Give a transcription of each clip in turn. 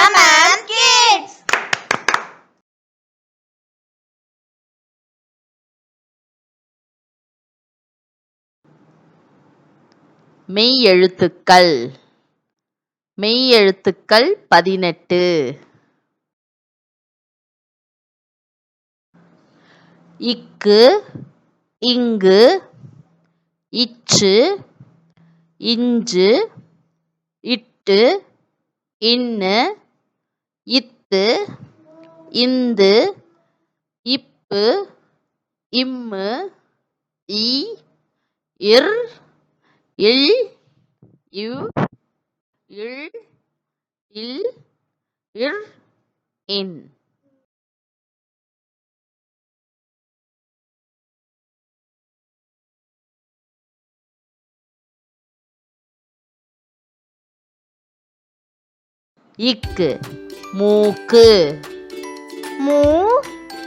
Mamam Kids. எழுத்துக்கள் மெய் எழுத்துக்கள் பதினெட்டு இக்கு இங்கு இச்சு இஞ்சு இட்டு இன்னு இத்து இந்து இப்பு இம்மு இ இர் இல் இவ் இல் இல் இர் இன். இக்கு. மூக்கு. மூ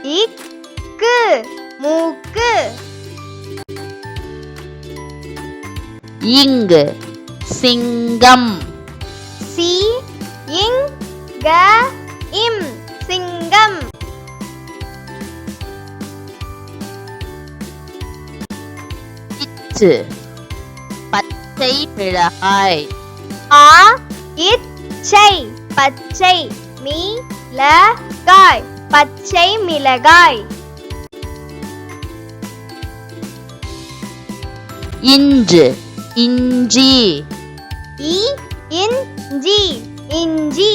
இக்கு. மூக்கு. இங்கு. சிங்கம். சி இங் க இம். சிங்கம். இச்சு. பச்சை மிளகாய். ஆ இச்சை. பச்சை மீ ல காய் பச்சை மிளகாய். இஞ்சு இஞ்சி. இ இஞ்சி இஞ்சி.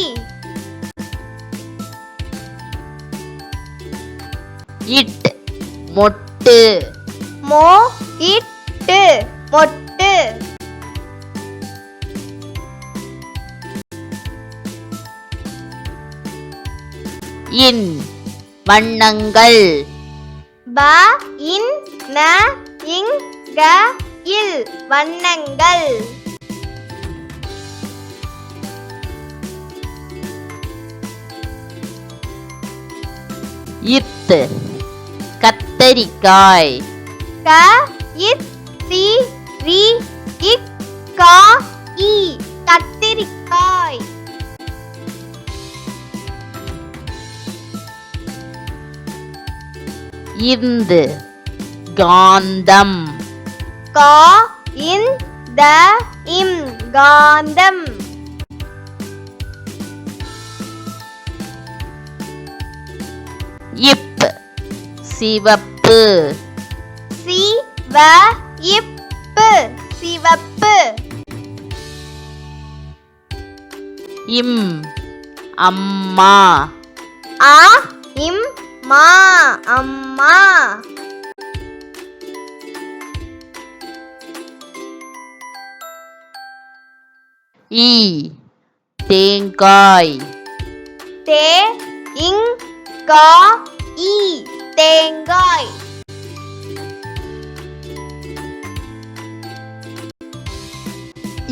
இட் மொட்டு. மோ இட்டு மொட்டு. இன் வண்ணங்கள். ப இன் ந இங் க இல் வண்ணங்கள். இத்து கத்தரிக்காய். க இத் தி ரி இக் கா இ கத்திரிக்காய் இந்து காந்தம். கா இன் த இம் காந்தம். இப் சிவப்பு. சி வ இப்பு சிவப்பு. இம் அம்மா. ஆ இம் மா அம்மா ஈ தேங்காய் தே இங் கா இ தேங்காய்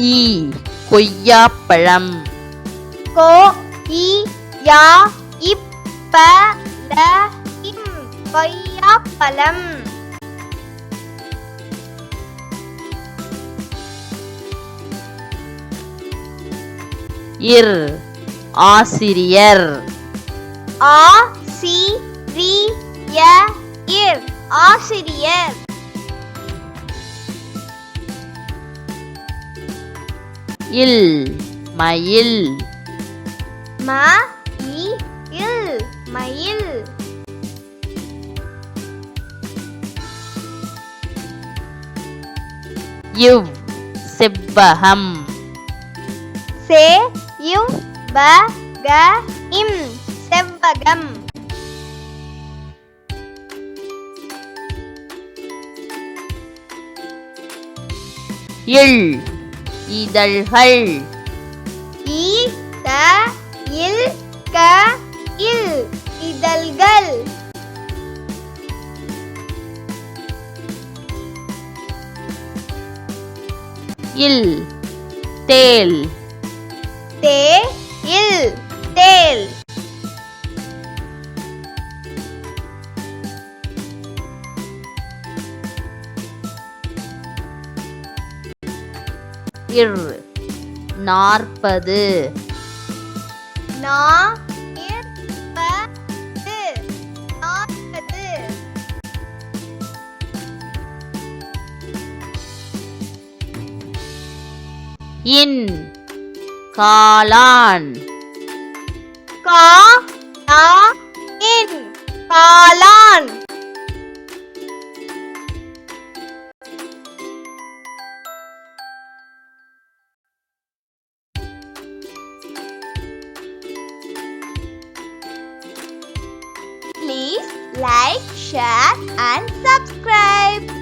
ஈ கொய்யாப்பழம் கோ இ யா இப்ப ல இம் கொய்யாப்பழம் இர் ஆசிரியர். ஆ சி ரி ய இர் ஆசிரியர். இல் மயில். ம இ இல் மயில். இவ் செவ்வகம். சே யுவ் ப க இம் செவ்வகம். இல் இதழ்கள். இல். தேல். தே இல் தேல். இர். நாற்பது. நா இன் காளான் கா லா இன் காளான் Please like, share and subscribe.